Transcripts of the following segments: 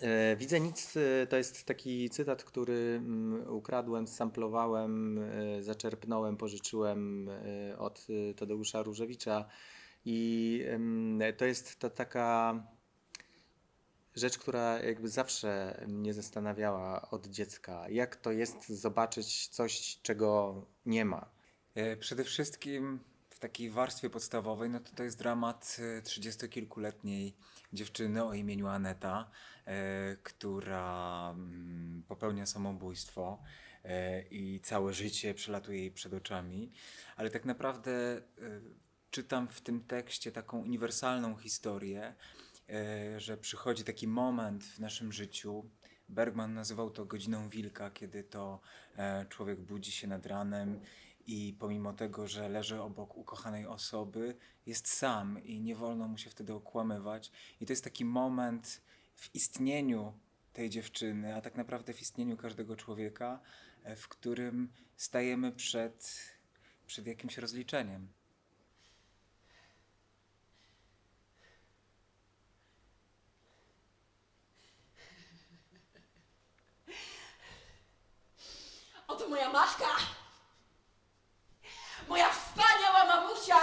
E, Widzę nic e, to jest taki cytat, który mm, ukradłem, samplowałem, e, zaczerpnąłem, pożyczyłem od Tadeusza Różewicza i to jest ta taka rzecz, która jakby zawsze mnie zastanawiała od dziecka. Jak to jest zobaczyć coś, czego nie ma? Przede wszystkim w takiej warstwie podstawowej, no to to jest dramat e, trzydziestokilkuletniej dziewczyny o imieniu Aneta, e, która mm, popełnia samobójstwo e, i całe życie przelatuje jej przed oczami. Ale tak naprawdę czytam w tym tekście taką uniwersalną historię, że przychodzi taki moment w naszym życiu. Bergman nazywał to godziną wilka, kiedy to człowiek budzi się nad ranem i pomimo tego, że leży obok ukochanej osoby, jest sam i nie wolno mu się wtedy okłamywać. I to jest taki moment w istnieniu tej dziewczyny, a tak naprawdę w istnieniu każdego człowieka, e, w którym stajemy przed, przed jakimś rozliczeniem. Oto moja matka! Moja wspaniała mamusia!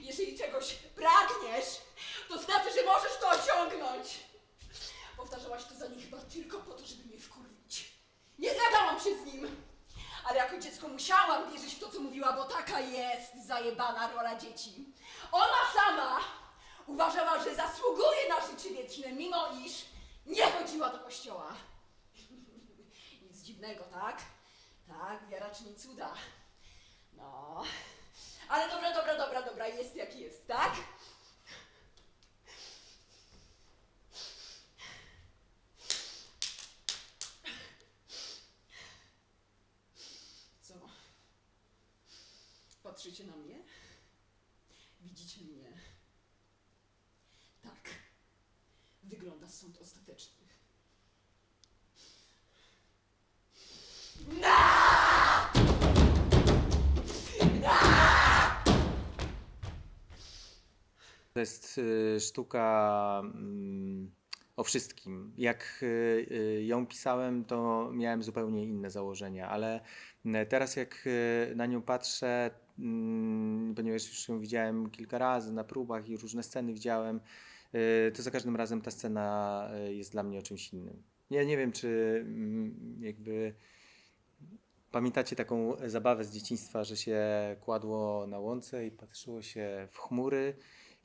Jeżeli czegoś pragniesz, to znaczy, że możesz to osiągnąć. Powtarzałaś to za niej chyba tylko po to, żeby mnie wkurwić. Nie zgadzałam się z nim. Ale jako dziecko musiałam wierzyć w to, co mówiła, bo taka jest zajebana rola dzieci. Ona sama uważała, że zasługuje na życie wieczne, mimo iż nie chodziła do kościoła. Nic dziwnego, tak? Tak, wiara czyni cuda. No. Ale dobra, dobra, dobra, dobra, jest jak jest, tak? Co? Patrzycie na mnie? Widzicie mnie? Tak. Wygląda sąd ostateczny. Jest y, sztuka mm, o wszystkim. Jak y, y, ją pisałem, to miałem zupełnie inne założenia, ale teraz jak na nią patrzę, mm, ponieważ już ją widziałem kilka razy na próbach i różne sceny widziałem, to za każdym razem ta scena jest dla mnie o czymś innym. Ja nie wiem, czy mm, jakby pamiętacie taką zabawę z dzieciństwa, że się kładło na łące i patrzyło się w chmury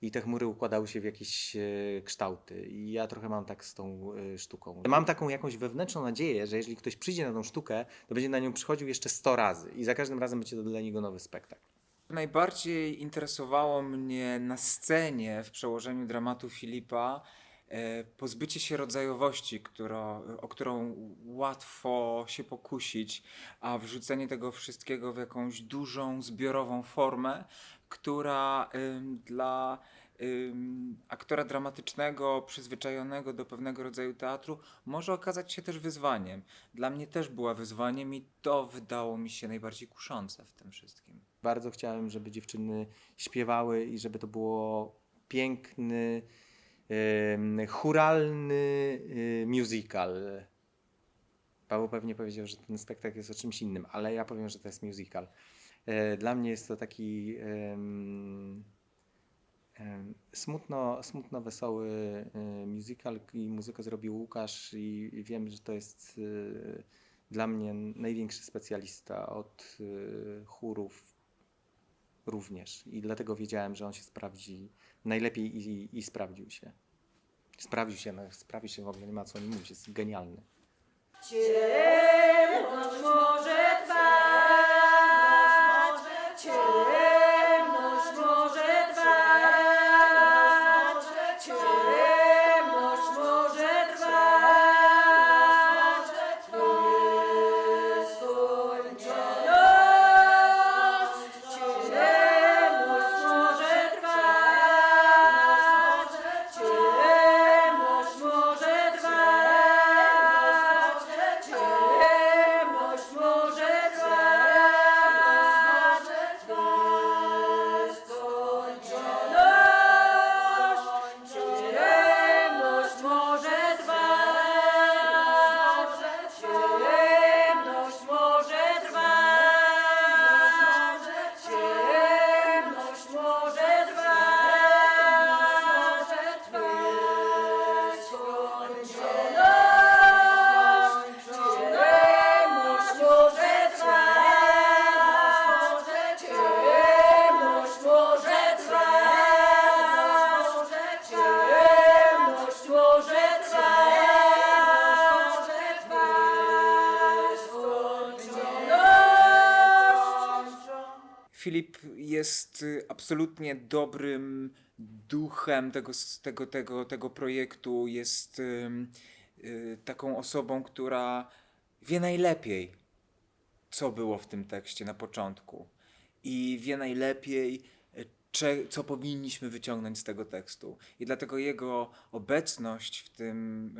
i te chmury układały się w jakieś e, kształty. I ja trochę mam tak z tą e, sztuką. Mam taką jakąś wewnętrzną nadzieję, że jeżeli ktoś przyjdzie na tą sztukę, to będzie na nią przychodził jeszcze 100 razy i za każdym razem będzie to dla niego nowy spektakl. Najbardziej interesowało mnie na scenie w przełożeniu dramatu Filipa pozbycie się rodzajowości, która, o którą łatwo się pokusić, a wrzucenie tego wszystkiego w jakąś dużą, zbiorową formę, która dla aktora dramatycznego, przyzwyczajonego do pewnego rodzaju teatru, może okazać się też wyzwaniem. Dla mnie też była wyzwaniem i to wydało mi się najbardziej kuszące w tym wszystkim. Bardzo chciałem, żeby dziewczyny śpiewały i żeby to było piękny, churalny y, musical. Paweł pewnie powiedział, że ten spektakl jest o czymś innym, ale ja powiem, że to jest musical. E, Dla mnie jest to taki smutno, smutno wesoły e, musical i muzykę zrobił Łukasz i, wiem, że to jest dla mnie największy specjalista od chórów również i dlatego wiedziałem, że on się sprawdzi najlepiej i, i sprawdził się. Sprawdził się, no, sprawdził się w ogóle, nie ma co o nim mówić, jest genialny. Ciemność może Filip jest y, absolutnie dobrym duchem tego, tego, tego, tego projektu. Jest y, taką osobą, która wie najlepiej, co było w tym tekście na początku. I wie najlepiej, y, co powinniśmy wyciągnąć z tego tekstu. I dlatego jego obecność w tym,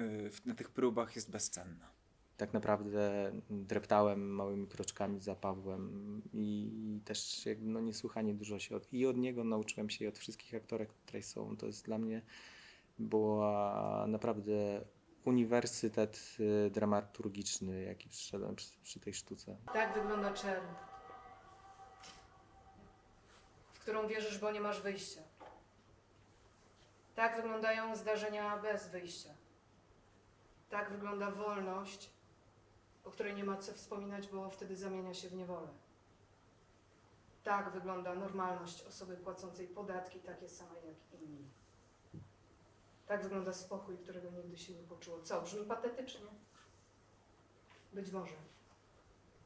na tych próbach jest bezcenna. Tak naprawdę dreptałem małymi kroczkami za Pawłem i też jakby no niesłychanie dużo się od, i od niego nauczyłem się i od wszystkich aktorek, które są. To jest dla mnie była naprawdę uniwersytet y, dramaturgiczny, jaki przyszedłem przy, przy tej sztuce. Tak wygląda czerń, w którą wierzysz, bo nie masz wyjścia. Tak wyglądają zdarzenia bez wyjścia. Tak wygląda wolność, o której nie ma co wspominać, bo wtedy zamienia się w niewolę. Tak wygląda normalność osoby płacącej podatki takie same jak inni. Tak wygląda spokój, którego nigdy się nie poczuło. Co, brzmi patetycznie? Być może.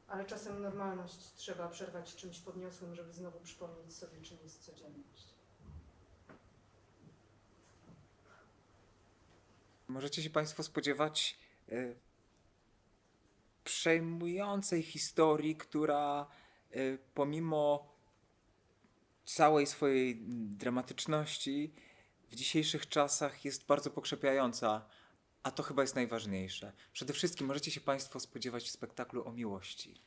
Ale czasem normalność trzeba przerwać czymś podniosłym, żeby znowu przypomnieć sobie, czym jest codzienność. Możecie się Państwo spodziewać e, przejmującej historii, która e, pomimo całej swojej dramatyczności w dzisiejszych czasach jest bardzo pokrzepiająca, a to chyba jest najważniejsze. Przede wszystkim możecie się Państwo spodziewać spektaklu o miłości.